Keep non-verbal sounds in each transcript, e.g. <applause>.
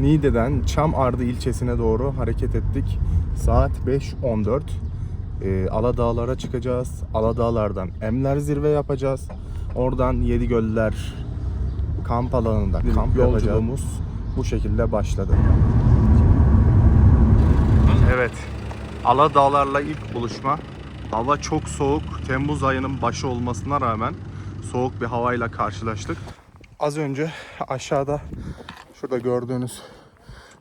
Niğde'den Çamardı ilçesine doğru hareket ettik. Saat 5.14. Ee, Aladağlara çıkacağız. Aladağlardan Emler zirve yapacağız. Oradan Yedigöller kamp alanında kamp yolculuğumuz bu şekilde başladı. Evet. Aladağlarla ilk buluşma. Hava çok soğuk. Temmuz ayının başı olmasına rağmen soğuk bir havayla karşılaştık. Az önce aşağıda şurada gördüğünüz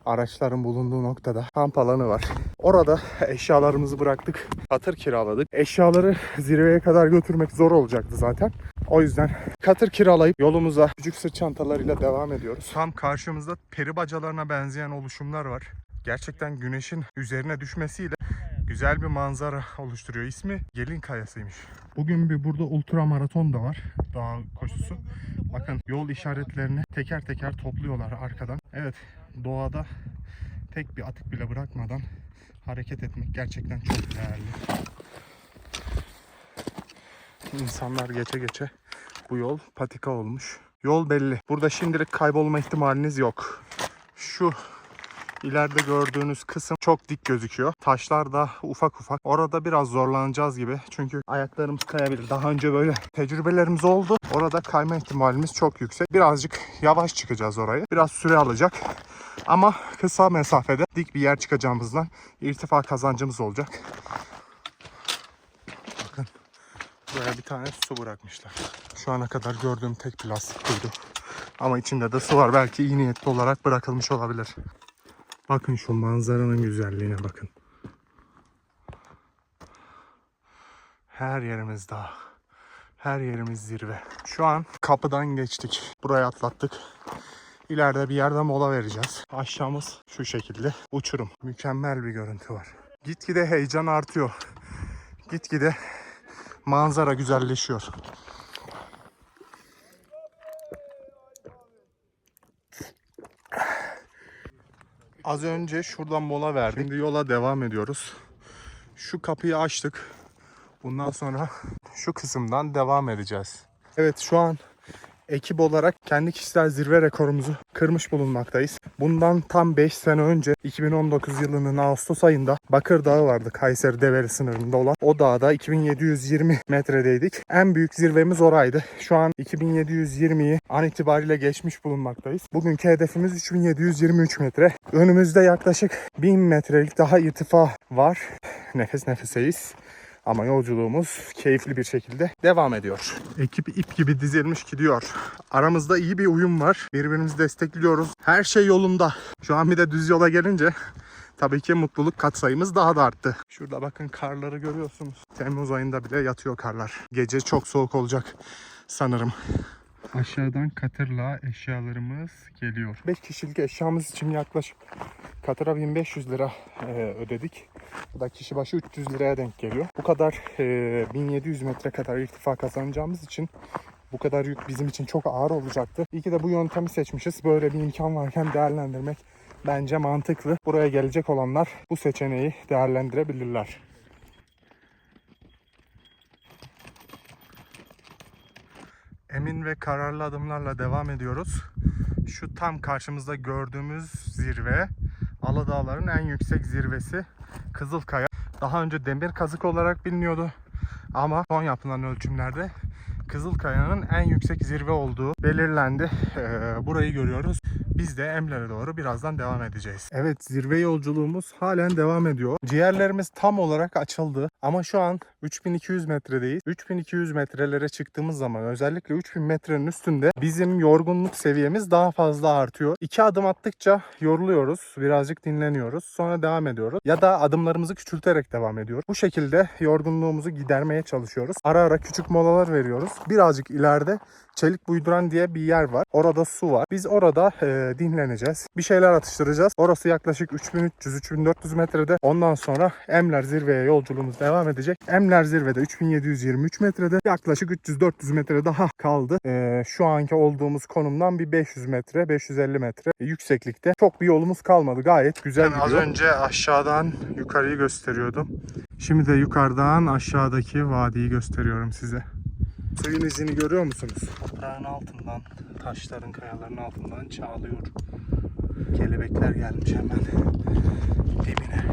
araçların bulunduğu noktada kamp alanı var. Orada eşyalarımızı bıraktık. Katır kiraladık. Eşyaları zirveye kadar götürmek zor olacaktı zaten. O yüzden katır kiralayıp yolumuza küçük sırt çantalarıyla devam ediyoruz. Tam karşımızda peri bacalarına benzeyen oluşumlar var. Gerçekten güneşin üzerine düşmesiyle güzel bir manzara oluşturuyor. İsmi Gelin Kayası'ymış. Bugün bir burada ultra maraton da var. Dağ koşusu. Bakın yol işaretlerini teker teker topluyorlar arkadan. Evet doğada tek bir atık bile bırakmadan hareket etmek gerçekten çok değerli. İnsanlar geçe geçe bu yol patika olmuş. Yol belli. Burada şimdilik kaybolma ihtimaliniz yok. Şu ileride gördüğünüz kısım çok dik gözüküyor. Taşlar da ufak ufak. Orada biraz zorlanacağız gibi. Çünkü ayaklarımız kayabilir. Daha önce böyle tecrübelerimiz oldu. Orada kayma ihtimalimiz çok yüksek. Birazcık yavaş çıkacağız orayı. Biraz süre alacak. Ama kısa mesafede dik bir yer çıkacağımızdan irtifa kazancımız olacak. Bakın buraya bir tane su bırakmışlar. Şu ana kadar gördüğüm tek plastik buydu. Ama içinde de su var. Belki iyi niyetli olarak bırakılmış olabilir. Bakın şu manzaranın güzelliğine bakın. Her yerimiz dağ. Her yerimiz zirve. Şu an kapıdan geçtik. Buraya atlattık. İleride bir yerde mola vereceğiz. Aşağımız şu şekilde. Uçurum. Mükemmel bir görüntü var. Gitgide heyecan artıyor. Gitgide manzara güzelleşiyor. Az önce şuradan mola verdik. Şimdi yola devam ediyoruz. Şu kapıyı açtık. Bundan sonra şu kısımdan devam edeceğiz. Evet şu an ekip olarak kendi kişisel zirve rekorumuzu kırmış bulunmaktayız. Bundan tam 5 sene önce 2019 yılının Ağustos ayında Bakır Dağı vardı Kayseri Develi sınırında olan. O dağda 2720 metredeydik. En büyük zirvemiz oraydı. Şu an 2720'yi an itibariyle geçmiş bulunmaktayız. Bugünkü hedefimiz 3723 metre. Önümüzde yaklaşık 1000 metrelik daha irtifa var. Nefes nefeseyiz. Ama yolculuğumuz keyifli bir şekilde devam ediyor. Ekip ip gibi dizilmiş gidiyor. Aramızda iyi bir uyum var. Birbirimizi destekliyoruz. Her şey yolunda. Şu an bir de düz yola gelince tabii ki mutluluk katsayımız daha da arttı. Şurada bakın karları görüyorsunuz. Temmuz ayında bile yatıyor karlar. Gece çok soğuk olacak sanırım. Aşağıdan katırla eşyalarımız geliyor. 5 kişilik eşyamız için yaklaşık katıra 1500 lira e, ödedik. Bu da kişi başı 300 liraya denk geliyor. Bu kadar e, 1700 metre kadar irtifa kazanacağımız için bu kadar yük bizim için çok ağır olacaktı. İyi ki de bu yöntemi seçmişiz. Böyle bir imkan varken değerlendirmek bence mantıklı. Buraya gelecek olanlar bu seçeneği değerlendirebilirler. Emin ve kararlı adımlarla devam ediyoruz. Şu tam karşımızda gördüğümüz zirve Aladağların en yüksek zirvesi Kızılkaya. Daha önce demir kazık olarak biliniyordu. Ama son yapılan ölçümlerde Kızılkaya'nın en yüksek zirve olduğu belirlendi. Ee, burayı görüyoruz. Biz de Emler'e doğru birazdan devam edeceğiz. Evet zirve yolculuğumuz halen devam ediyor. Ciğerlerimiz tam olarak açıldı. Ama şu an 3200 metredeyiz. 3200 metrelere çıktığımız zaman özellikle 3000 metrenin üstünde bizim yorgunluk seviyemiz daha fazla artıyor. İki adım attıkça yoruluyoruz. Birazcık dinleniyoruz. Sonra devam ediyoruz. Ya da adımlarımızı küçülterek devam ediyoruz. Bu şekilde yorgunluğumuzu gidermeye çalışıyoruz. Ara ara küçük molalar veriyoruz. Birazcık ileride Çelik Buyduran diye bir yer var. Orada su var. Biz orada e, dinleneceğiz. Bir şeyler atıştıracağız. Orası yaklaşık 3300-3400 metrede. Ondan sonra Emler zirveye yolculuğumuz devam edecek. Emler zirvede 3723 metrede. Yaklaşık 300-400 metre daha kaldı. E, şu anki olduğumuz konumdan bir 500 metre, 550 metre yükseklikte. Çok bir yolumuz kalmadı. Gayet güzel gidiyor. Az önce aşağıdan yukarıyı gösteriyordum. Şimdi de yukarıdan aşağıdaki vadiyi gösteriyorum size. Suyun izini görüyor musunuz? Toprağın altından, taşların, kayaların altından çağlıyor. Kelebekler gelmiş hemen dibine.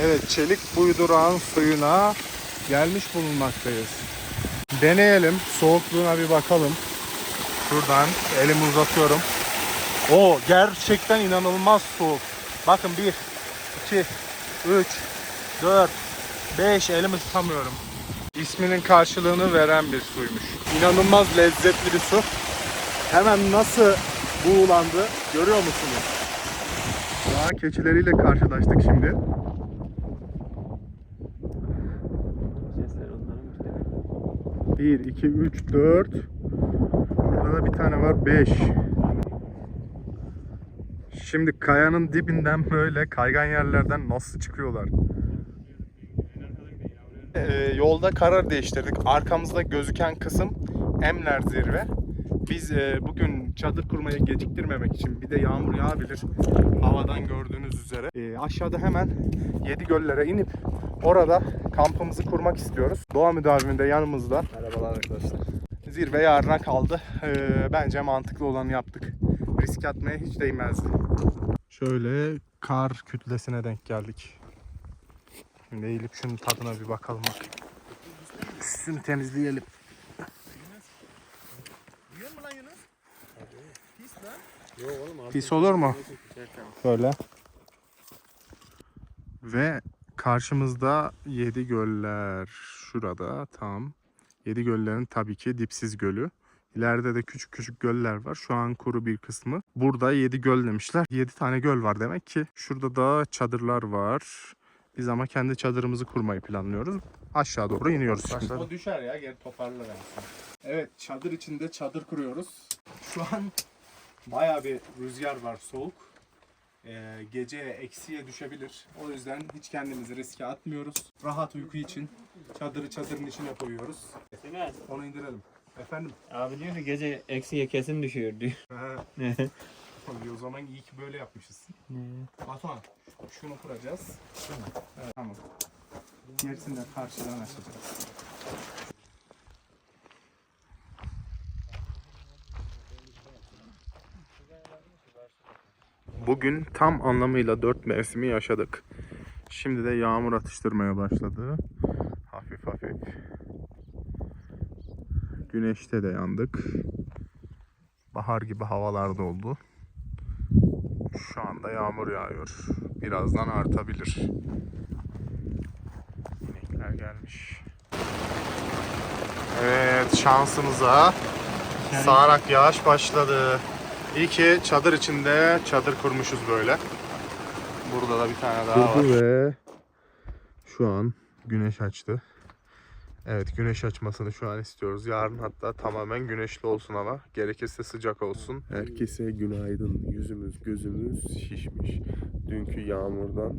Evet çelik buydurağın suyuna gelmiş bulunmaktayız. Deneyelim. Soğukluğuna bir bakalım. Şuradan elimi uzatıyorum. O gerçekten inanılmaz soğuk. Bakın 1, 2, 3, 4, 5 elimi tutamıyorum. İsminin karşılığını veren bir suymuş. İnanılmaz lezzetli bir su. Hemen nasıl buğulandı görüyor musunuz? Dağ keçileriyle karşılaştık şimdi. 1, 2, 3, 4. Burada da bir tane var 5. Şimdi kayanın dibinden böyle kaygan yerlerden nasıl çıkıyorlar? Ee, yolda karar değiştirdik. Arkamızda gözüken kısım Emler Zirve. Biz e, bugün çadır kurmaya geciktirmemek için bir de yağmur yağabilir. Havadan gördüğünüz üzere. E, aşağıda hemen Yedi Göllere inip orada kampımızı kurmak istiyoruz. Doğa müdavimi de yanımızda. Merhabalar arkadaşlar. Zirve yarına kaldı. Ee, bence mantıklı olanı yaptık. Risk atmaya hiç değmezdi. Şöyle kar kütlesine denk geldik. Şimdi eğilip şunun tadına bir bakalım bak. Üstünü temizleyelim. Yok oğlum abi. Pis olur mu? Şöyle. Ve karşımızda Yedi Göller. Şurada tam. Yedi Göller'in tabii ki dipsiz gölü. İleride de küçük küçük göller var. Şu an kuru bir kısmı. Burada 7 göl demişler. 7 tane göl var demek ki. Şurada da çadırlar var. Biz ama kendi çadırımızı kurmayı planlıyoruz. Aşağı doğru iniyoruz şimdi. O düşer ya geri toparlar Evet çadır içinde çadır kuruyoruz. Şu an Baya bir rüzgar var soğuk. Ee, gece eksiye düşebilir. O yüzden hiç kendimizi riske atmıyoruz. Rahat uyku için çadırı çadırın içine koyuyoruz. Onu indirelim. Efendim? abi diyor ki gece eksiye kesin düşüyor diyor. <laughs> Tabii o zaman iyi ki böyle yapmışız. Batuhan şunu kuracağız. Evet, tamam. Gerisini de karşıdan açacağız. Bugün tam anlamıyla dört mevsimi yaşadık. Şimdi de yağmur atıştırmaya başladı. Hafif hafif. Güneşte de yandık. Bahar gibi havalar da oldu. Anda yağmur yağıyor. Birazdan artabilir. İnekler gelmiş. Evet şansımıza sağanak yağış başladı. İyi ki çadır içinde çadır kurmuşuz böyle. Burada da bir tane daha var. ve şu an güneş açtı. Evet güneş açmasını şu an istiyoruz. Yarın hatta tamamen güneşli olsun hava. Gerekirse sıcak olsun. Herkese günaydın. Yüzümüz gözümüz şişmiş. Dünkü yağmurdan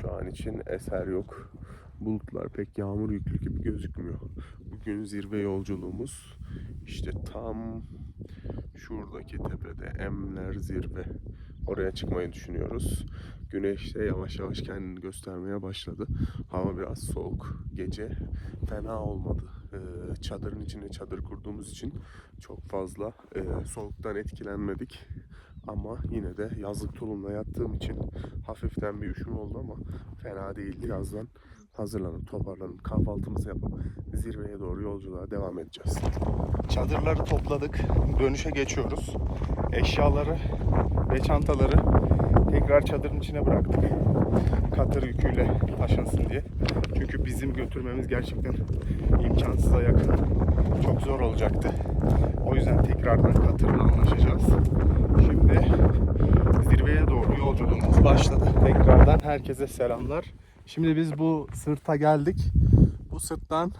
şu an için eser yok. Bulutlar pek yağmur yüklü gibi gözükmüyor. Bugün zirve yolculuğumuz işte tam şuradaki tepede Emler Zirve. Oraya çıkmayı düşünüyoruz. Güneş de yavaş yavaş kendini göstermeye başladı. Hava biraz soğuk. Gece fena olmadı. Ee, çadırın içine çadır kurduğumuz için çok fazla e, soğuktan etkilenmedik. Ama yine de yazlık tulumla yattığım için hafiften bir üşüm oldu ama fena değildi. Birazdan hazırlanıp toparlanıp kahvaltımızı yapıp zirveye doğru yolculuğa devam edeceğiz. Çadırları topladık. Dönüşe geçiyoruz. Eşyaları ve çantaları tekrar çadırın içine bıraktık. Katır yüküyle taşınsın diye. Çünkü bizim götürmemiz gerçekten imkansıza yakın. Çok zor olacaktı. O yüzden tekrardan katırla anlaşacağız. Şimdi zirveye doğru yolculuğumuz başladı. Tekrardan herkese selamlar. Şimdi biz bu sırta geldik. Bu sırttan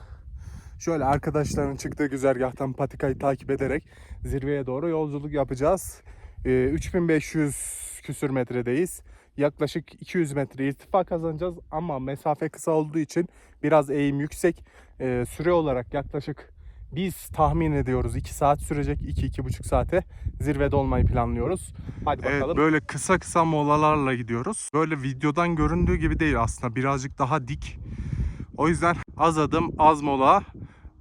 Şöyle arkadaşların çıktığı güzergahtan patikayı takip ederek zirveye doğru yolculuk yapacağız. Ee, 3500 küsür metredeyiz. Yaklaşık 200 metre irtifa kazanacağız ama mesafe kısa olduğu için biraz eğim yüksek. Ee, süre olarak yaklaşık biz tahmin ediyoruz 2 saat sürecek 2-2,5 saate zirvede olmayı planlıyoruz. Hadi bakalım. Evet, böyle kısa kısa molalarla gidiyoruz. Böyle videodan göründüğü gibi değil aslında birazcık daha dik. O yüzden az adım az mola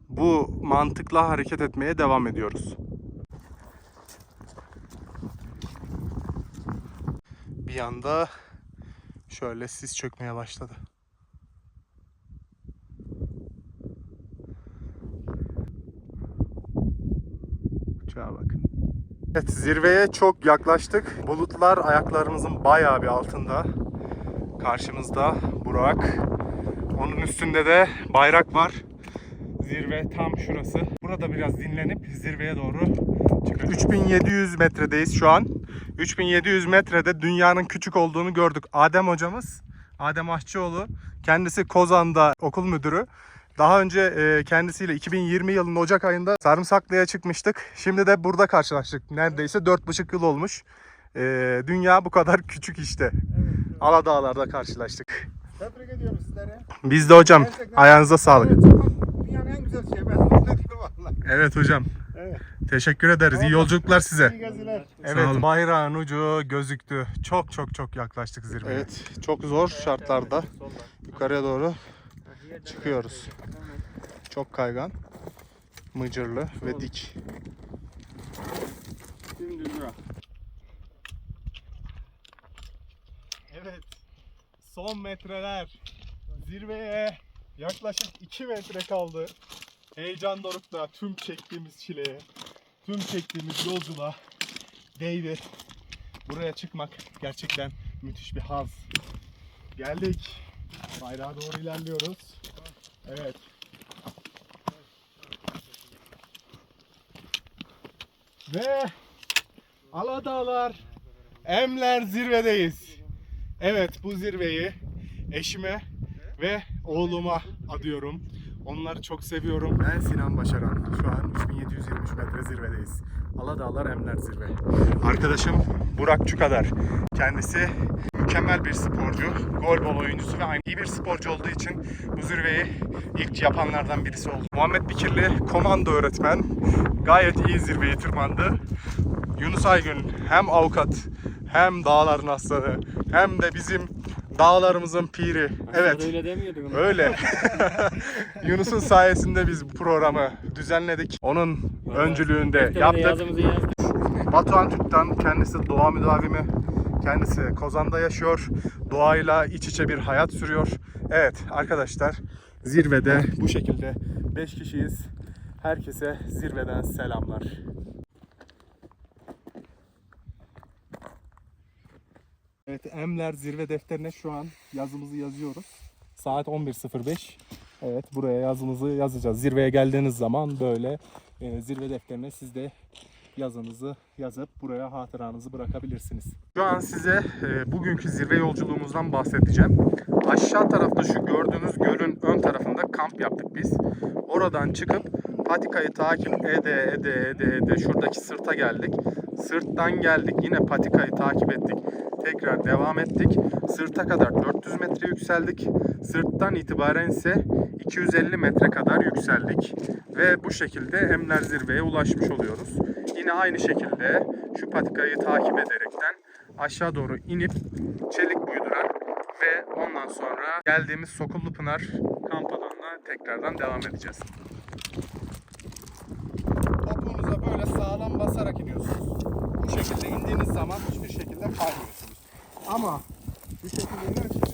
bu mantıkla hareket etmeye devam ediyoruz. Bir anda şöyle sis çökmeye başladı. Uçağa bakın. Evet zirveye çok yaklaştık. Bulutlar ayaklarımızın bayağı bir altında. Karşımızda Burak. Onun üstünde de bayrak var. Zirve tam şurası. Burada biraz dinlenip zirveye doğru çıkıyoruz. 3700 metredeyiz şu an. 3700 metrede dünyanın küçük olduğunu gördük. Adem hocamız, Adem Aşçıoğlu, kendisi Kozan'da okul müdürü. Daha önce e, kendisiyle 2020 yılının Ocak ayında Sarımsaklı'ya çıkmıştık. Şimdi de burada karşılaştık. Neredeyse 4,5 yıl olmuş. E, dünya bu kadar <laughs> küçük işte. Aladağlar'da karşılaştık. Tebrik ediyorum sizleri. Biz de hocam Gerçekten- ayağınıza sağlık. Evet, dünyanın en güzel şeyi. Ben. Evet hocam. Evet. Teşekkür ederiz. İyi yolculuklar size. İyi geziler. Evet bayrağın ucu gözüktü. Çok çok çok yaklaştık zirveye. Evet çok zor şartlarda yukarıya doğru çıkıyoruz. Çok kaygan, mıcırlı ve dik. Evet son metreler zirveye yaklaşık 2 metre kaldı. Heyecan dorukta tüm çektiğimiz çileye, tüm çektiğimiz yolculuğa değdi. Buraya çıkmak gerçekten müthiş bir haz. Geldik. Bayrağa doğru ilerliyoruz. Evet. Ve Aladağlar Emler zirvedeyiz. Evet bu zirveyi eşime ve oğluma adıyorum. Onları çok seviyorum. Ben Sinan Başaran. Şu an 3723 metre zirvedeyiz. Aladağlar Emler Zirve. Arkadaşım Burak Çukadar. Kendisi mükemmel bir sporcu, golbol oyuncusu ve aynı iyi bir sporcu olduğu için bu zirveyi ilk yapanlardan birisi oldu. Muhammed Bikirli komando öğretmen. Gayet iyi zirveyi tırmandı. Yunus Aygün hem avukat hem dağların aslanı hem de bizim dağlarımızın piri. Evet. Öyle demiyordun ama. Öyle. <laughs> Yunus'un sayesinde biz bu programı düzenledik. Onun öncülüğünde yaptık. Batuhan Türk'ten kendisi doğa müdavimi. Kendisi Kozan'da yaşıyor. Doğayla iç içe bir hayat sürüyor. Evet arkadaşlar zirvede bu şekilde 5 kişiyiz. Herkese zirveden selamlar. Evet Emler zirve defterine şu an yazımızı yazıyoruz. Saat 11.05. Evet buraya yazımızı yazacağız. Zirveye geldiğiniz zaman böyle e, zirve defterine siz de yazınızı yazıp buraya hatıranızı bırakabilirsiniz. Şu an size e, bugünkü zirve yolculuğumuzdan bahsedeceğim. Aşağı tarafta şu gördüğünüz gölün ön tarafında kamp yaptık biz. Oradan çıkıp patikayı takip ede ede ede ede şuradaki sırta geldik. Sırttan geldik yine patikayı takip ettik. Tekrar devam ettik. Sırta kadar 400 metre yükseldik. Sırttan itibaren ise 250 metre kadar yükseldik. Ve bu şekilde Emler Zirve'ye ulaşmış oluyoruz. Yine aynı şekilde şu patikayı takip ederekten aşağı doğru inip çelik buyduran ve ondan sonra geldiğimiz Sokullu Pınar kamp alanına tekrardan devam edeceğiz. Topuğunuza böyle basarak iniyorsunuz. Bu şekilde indiğiniz zaman hiçbir şekilde kaymıyorsunuz. Ama bu şekilde inerseniz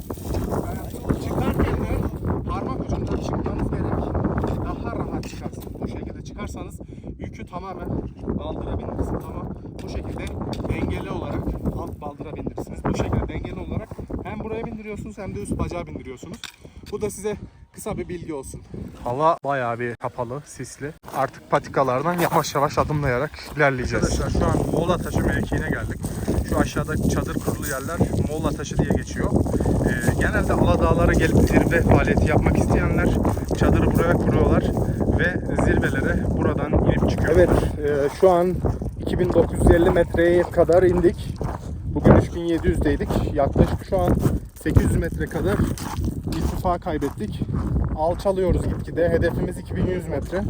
e, çıkarken de parmak ucundan çıkmanız gerek. Daha rahat çıkarsınız. Bu şekilde çıkarsanız yükü tamamen baldıra bindirirsiniz ama bu şekilde dengeli olarak alt baldıra bindirirsiniz. Bu şekilde dengeli olarak hem buraya bindiriyorsunuz hem de üst bacağa bindiriyorsunuz. Bu da size kısa bir bilgi olsun. Hava bayağı bir kapalı, sisli. Artık patikalardan yavaş yavaş adımlayarak ilerleyeceğiz. Arkadaşlar şu an Moğla Taşı mevkiine geldik. Şu aşağıda çadır kurulu yerler Moğla Taşı diye geçiyor. Ee, genelde Aladağlara gelip zirve faaliyeti yapmak isteyenler çadırı buraya kuruyorlar ve zirvelere buradan inip çıkıyor. Evet, e, şu an 2950 metreye kadar indik. Bugün 3700'deydik. Yaklaşık şu an 800 metre kadar irtifa kaybettik. Alçalıyoruz gitgide. Hedefimiz 2100 metre.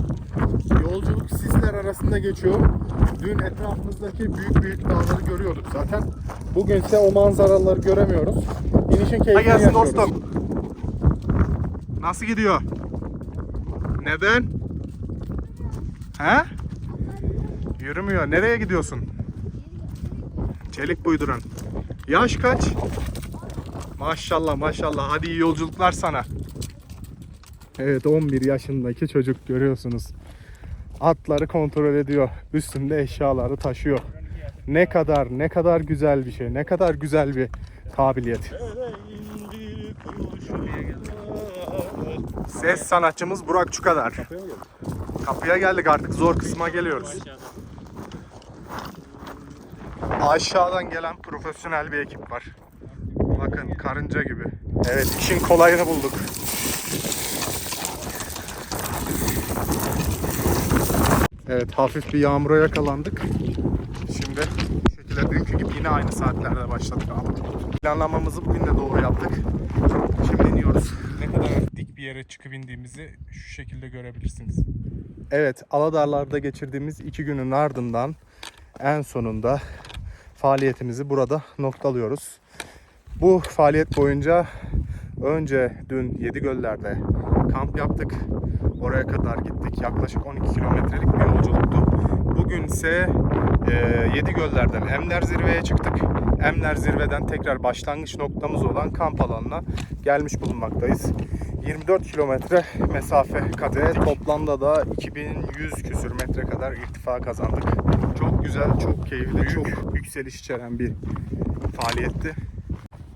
Yolculuk sisler arasında geçiyor. Dün etrafımızdaki büyük büyük dağları görüyorduk zaten. Bugün ise o manzaraları göremiyoruz. İnişin keyfini gelsin yaşıyoruz. dostum. Nasıl gidiyor? Neden? He? Yürümüyor. Nereye gidiyorsun? Çelik buyduran. Yaş kaç? Maşallah maşallah. Hadi iyi yolculuklar sana. Evet 11 yaşındaki çocuk görüyorsunuz. Atları kontrol ediyor. Üstünde eşyaları taşıyor. Ne kadar ne kadar güzel bir şey. Ne kadar güzel bir kabiliyet. Ses sanatçımız Burak Çukadar. Kapıya geldik artık zor kısma geliyoruz. Aşağıdan gelen profesyonel bir ekip var. Bakın karınca gibi. Evet işin kolayını bulduk. Evet hafif bir yağmura yakalandık. Şimdi bu şekilde dünkü gibi yine aynı saatlerde başladık ama planlamamızı bugün de doğru yaptık. Şimdi iniyoruz. Ne kadar dik bir yere çıkıp indiğimizi şu şekilde görebilirsiniz. Evet Aladarlar'da geçirdiğimiz iki günün ardından en sonunda faaliyetimizi burada noktalıyoruz. Bu faaliyet boyunca önce dün Yedigöller'de kamp yaptık. Oraya kadar gittik. Yaklaşık 12 kilometrelik bir yolculuktu. Bugün ise e, Yedigöller'den Emler Zirve'ye çıktık. Emler Zirve'den tekrar başlangıç noktamız olan kamp alanına gelmiş bulunmaktayız. 24 kilometre mesafe kat ettik. Toplamda da 2100 küsür metre kadar irtifa kazandık. Çok güzel, çok keyifli, çok yükseliş içeren bir faaliyetti.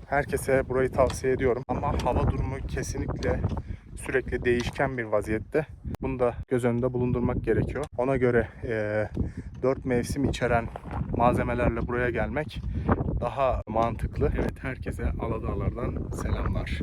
Herkese burayı tavsiye ediyorum ama hava durumu kesinlikle sürekli değişken bir vaziyette. Bunu da göz önünde bulundurmak gerekiyor. Ona göre eee 4 mevsim içeren malzemelerle buraya gelmek daha mantıklı. Evet herkese Aladağlar'dan selamlar.